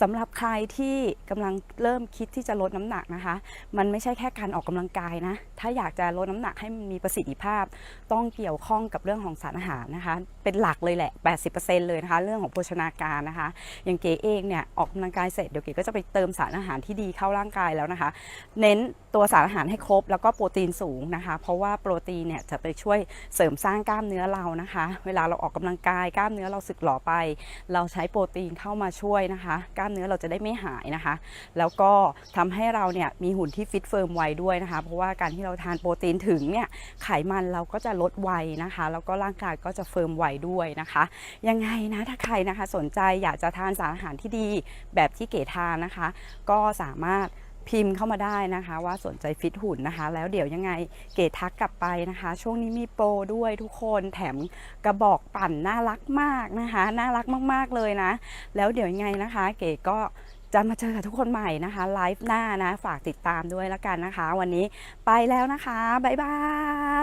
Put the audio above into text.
สำหรับใครที่กำลังเริ่มคิดที่จะลดน้ำหนักนะคะ มันไม่ใช่แค่การออกกำลังกายนะ ถ้าอยากจะลดน้ำหนักให้มันมีประสิทธิภาพ ต้องเกี่ยวข้องกับเรื่องของสารอาหารนะคะ เป็นหลักเลยแหละ 80%เลยนะคะ เรื่องของโภชนาการนะคะ อย่างเก๋เองเนี่ยออกกำลังกายเสร็จเดี๋ยวเก๋ก็จะไปเติมสารอาหารที่ดีเข้าร่างกายแล้วนะคะ เน้นตัวสารอาหารให้ครบ แล้วก็โปรตีนสูงนะคะ เพราะว่าโปรตีนเนี่ยจะไปช่วยเสริมสร้างกล้ามเนื้อเรานะคะ เวลาเราออกกำลังกายกล้ามเนื้อเราสึกหรอไป เราใช้โปรตีนเข้ามาช่วยนะคะล้ามเนื้อเราจะได้ไม่หายนะคะ แล้วก็ทำให้เราเนี่ยมีหุ่นที่ฟิตเฟิร์มไวด้วยนะคะ เพราะว่าการที่เราทานโปรตีนถึงเนี่ยไขมันเราก็จะลดไวนะคะ แล้วก็ร่างกายก็จะเฟิร์มไวด้วยนะคะ ยังไงนะถ้าใครนะคะสนใจอยากจะทานสารอาหารที่ดีแบบที่เก๋ทานนะคะ ก็สามารถ พิมพ์เข้ามาได้นะคะ ว่าสนใจฟิตหุ่นนะคะ แล้วเดี๋ยวยังไงเกทักกลับไปนะคะ ช่วงนี้มีโปรด้วยทุกคนแถมกระบอกปั่นน่ารักมากนะคะ น่ารักมากๆเลยนะ แล้วเดี๋ยวยังไงนะคะ เก๋ก็จะมาเจอกับทุกคนใหม่นะคะไลฟ์หน้านะ ฝากติดตามด้วยแล้วกันนะคะ วันนี้ไปแล้วนะคะ บ๊ายบาย